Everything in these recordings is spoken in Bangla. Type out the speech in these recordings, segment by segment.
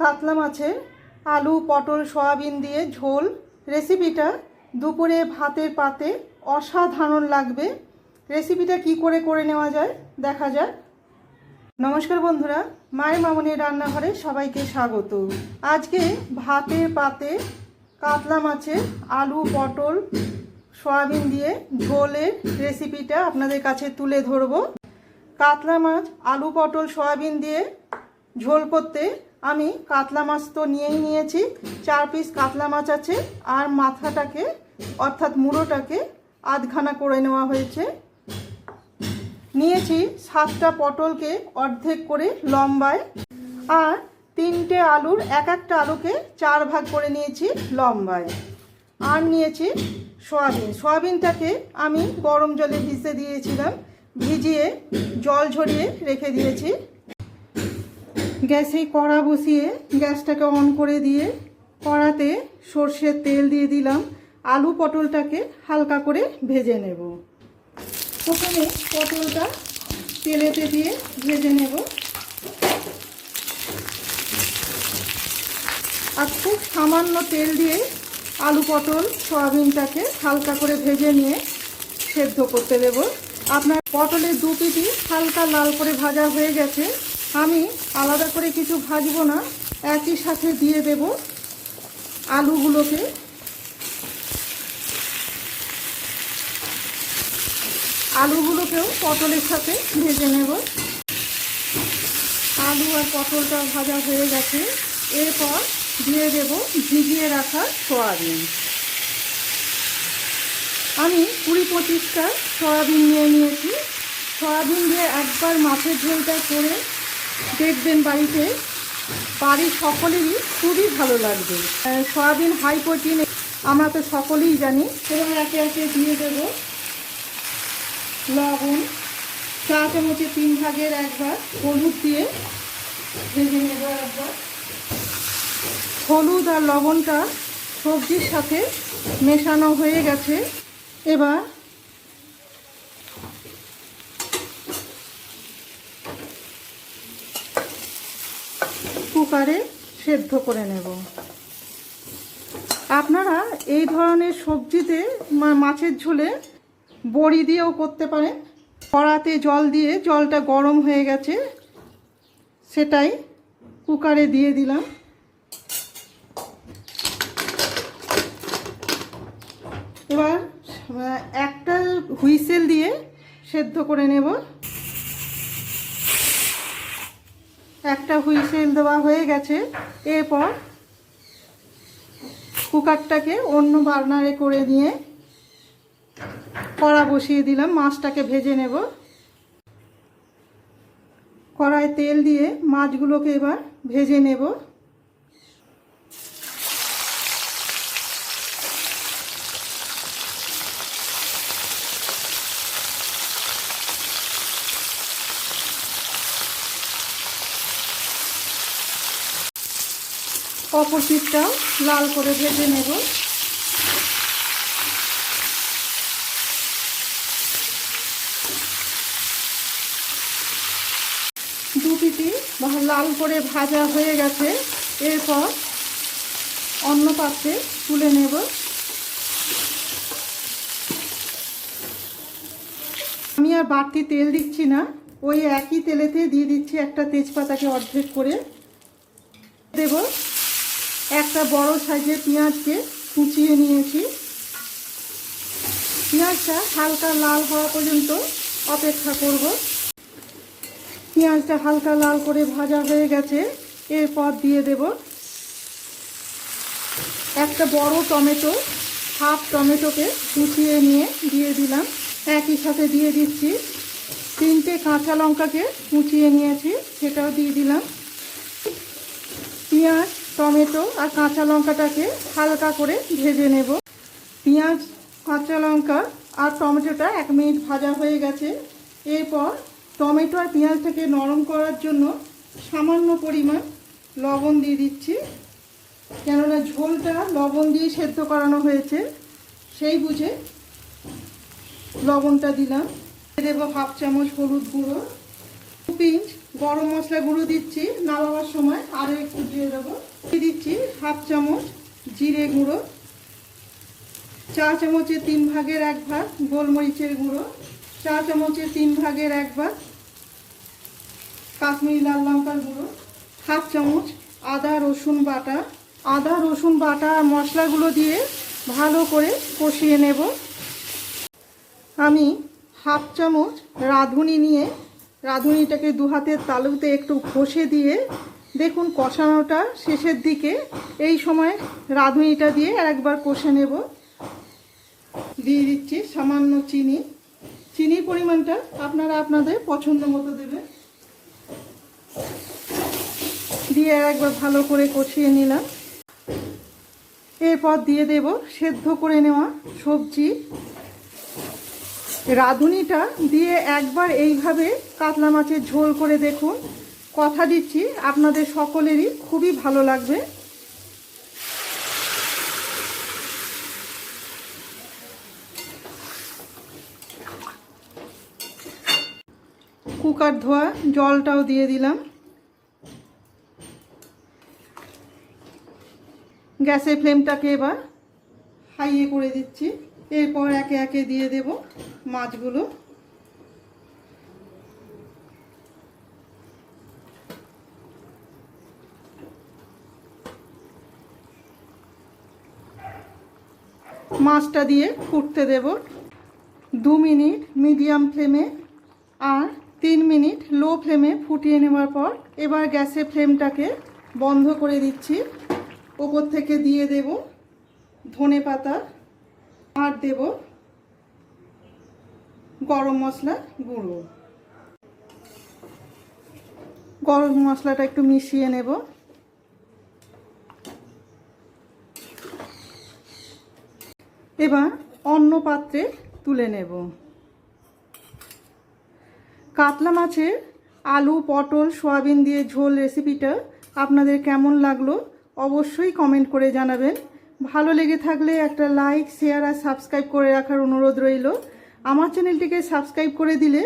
কাতলা মাছের আলু, পটল, সয়াবিন দিয়ে ঝোল। রেসিপিটা দুপুরে ভাতের পাতে অসাধারণ লাগবে। রেসিপিটা কি করে করে নেওয়া যায় দেখা যাক। নমস্কার বন্ধুরা, মায়ের মামনের রান্নাঘরে সবাইকে স্বাগত। আজকে ভাতের পাতে কাতলা মাছের আলু, পটল, সয়াবিন দিয়ে ঝোলের রেসিপিটা আপনাদের কাছে তুলে ধরবো। কাতলা মাছ, আলু, পটল, সয়াবিন দিয়ে ঝোল করতে আমি কাতলা মাছ তো নিয়েই নিয়েছি। চার পিস কাতলা মাছ আছে আর মাথাটাকে, অর্থাৎ মুড়োটাকে আধখানা করে নেওয়া হয়েছে। নিয়েছি সাতটা পটলকে অর্ধেক করে লম্বায় আর তিনটে আলুর এক একটা আলুকে চার ভাগ করে নিয়েছি লম্বায়। আর নিয়েছি সয়াবিন। সয়াবিনটাকে আমি গরম জলে ভিজতে দিয়েছিলাম, ভিজিয়ে জল ঝরিয়ে রেখে দিয়েছি। গ্যাসে কড়া বসিয়ে গ্যাসটাকে অন করে দিয়ে কড়াতে সর্ষের তেল দিয়ে দিলাম। আলু পটলটাকে হালকা করে ভেজে নেব। প্রথমে পটলটা তেলেতে দিয়ে ভেজে নেব। আর খুব সামান্য তেল দিয়ে আলু পটল, সয়াবিনটাকে হালকা করে ভেজে নিয়ে সেদ্ধ করতে দেব। আপনার পটলের দু পিটি হালকা লাল করে ভাজা হয়ে গেছে। আমি আলাদা করে কিছু ভাজবো না, একই সাথে দিয়ে দেব আলুগুলোকে। আলুগুলোকেও পটলের সাথে ভেজে নেব। আলু আর পটলটা ভাজা হয়ে গেছে। এরপর দিয়ে দেব ভিজিয়ে রাখা সয়াবিন। আমি কুড়ি পঁচিশটা সয়াবিন নিয়ে নিয়েছি। সয়াবিন দিয়ে একবার মাছের ঝোলটা করে দেখবেন বাড়িতে, বাড়ির সকলেরই খুবই ভালো লাগবে। সয়াবিন হাই প্রোটিন, আমরা তো সকলেই জানি। এবং একে একে দিয়ে দেব লবণ। চা চামচে তিন ভাগের একবার হলুদ দিয়ে ভেজে নেব একবার। হলুদ আর লবণটা সবজির সাথে মেশানো হয়ে গেছে। এবার কুকারে সেদ্ধ করে নেব। আপনারা এই ধরনের সবজিতে মাছের ঝোলে বড়ি দিয়েও করতে পারেন। কড়াতে জল দিয়ে জলটা গরম হয়ে গেছে, সেটাই কুকারে দিয়ে দিলাম। এবার একটা হুইসেল দিয়ে সেদ্ধ করে নেব। একটা হুইসেল দেওয়া হয়ে গেছে। এরপর কুকারটাকে অন্য বার্নারে করে নিয়ে কড়া বসিয়ে দিলাম, মাছটাকে ভেজে নেব। কড়ায় তেল দিয়ে মাছগুলোকে এবার ভেজে নেব। অপর লাল করে ভেজে নেব। দু পিটি লাল করে ভাজা হয়ে গেছে। এরপর অন্য পাত্রে তুলে নেব। আমি আর বাড়তি তেল দিচ্ছি না। ওই একই তেলেতে দিয়ে দিচ্ছি একটা তেজপাতাকে অর্ধেক করে। দেব একটা বড় সাইজের পেঁয়াজকে কুচিয়ে নিয়েছি। পেঁয়াজটা হালকা লাল হওয়া পর্যন্ত অপেক্ষা করব। পেঁয়াজটা হালকা লাল করে ভাজা হয়ে গেছে, এরপর দিয়ে দেব একটা বড় টমেটো। হাফ টমেটোকে কুচিয়ে নিয়ে দিয়ে দিলাম। একই সাথে দিয়ে দিচ্ছি। তিনটে কাঁচা লঙ্কাকে কুচিয়ে নিয়েছি, সেটাও দিয়ে দিলাম। পেঁয়াজ টমেটো আর কাঁচা লঙ্কাটাকে হালকা করে ভেজে নেব। পেঁয়াজ, কাঁচা লঙ্কা আর টমেটোটা এক মিনিট ভাজা হয়ে গেছে। এরপর টমেটো আর পেঁয়াজটাকে নরম করার জন্য সামান্য পরিমাণ লবণ দিয়ে দিচ্ছি। কেননা ঝোলটা লবণ দিয়ে সেদ্ধ করানো হয়েছে, সেই বুঝে লবণটা দিলাম। দেবো হাফ চামচ হলুদ গুঁড়ো পিঞ্চ গরম মশলা গুঁড়ো দিচ্ছি নামাবার সময়। আরও একটু দিয়ে দেবো। দিচ্ছি হাফ চামচ জিরে গুঁড়ো, চা চামচের তিন ভাগের এক ভাগ গোলমরিচের গুঁড়ো, চা চামচের তিন ভাগের এক ভাগ কাশ্মীরি লাল লঙ্কার গুঁড়ো, হাফ চামচ আদা রসুন বাটা। আদা, রসুন বাটা মশলাগুলো দিয়ে ভালো করে কষিয়ে নেব। আমি হাফ চামচ রাঁধুনি নিয়ে রাঁধুনিটাকে দু হাতের তালুতে একটু ঘষে দিয়ে দেখুন কষানোটা শেষের দিকে। এই সময় রাঁধুনিটা দিয়ে আর একবার কষে নেব। দিয়ে দিচ্ছি সামান্য চিনি। চিনির পরিমাণটা আপনারা আপনাদের পছন্দ মতো দেবেন। দিয়ে আর একবার ভালো করে কষিয়ে নিলাম। এরপর দিয়ে দেব সেদ্ধ করে নেওয়া সবজি। রাঁধুনিটা দিয়ে একবার এইভাবে কাতলা মাছের ঝোল করে দেখুন। কথা দিচ্ছি, আপনাদের সকলেরই খুবই ভালো লাগবে। কুকার ধোয়া, জলটাও দিয়ে দিলাম। গ্যাসের ফ্লেমটাকে এবার হাইয়ে করে দিচ্ছি। এরপর একে একে দিয়ে দেব মাছগুলো। মাছটা দিয়ে ফুটতে দেব দু মিনিট মিডিয়াম ফ্লেমে আর তিন মিনিট লো ফ্লেমে ফুটিয়ে নেওয়ার পর এবার গ্যাসের ফ্লেমটাকে বন্ধ করে দিচ্ছি। ওপর থেকে দিয়ে দেব ধনে পাতা আর দেব গরম মশলা গুঁড়ো। গরম মশলাটা একটু মিশিয়ে নেব। এবার অন্য পাত্রে তুলে নেব। কাতলা মাছের আলু, পটল, সয়াবিন দিয়ে ঝোল রেসিপিটা আপনাদের কেমন লাগল অবশ্যই কমেন্ট করে জানাবেন। ভালো লেগে থাকলে একটা লাইক শেয়ার আর সাবস্ক্রাইব করে রাখার অনুরোধ রইল। আমার চ্যানেলটিকে সাবস্ক্রাইব করে দিলে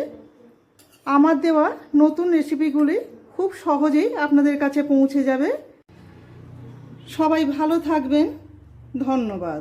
আমার দেওয়া নতুন রেসিপিগুলি খুব সহজেই আপনাদের কাছে পৌঁছে যাবে। সবাই ভালো থাকবেন। ধন্যবাদ।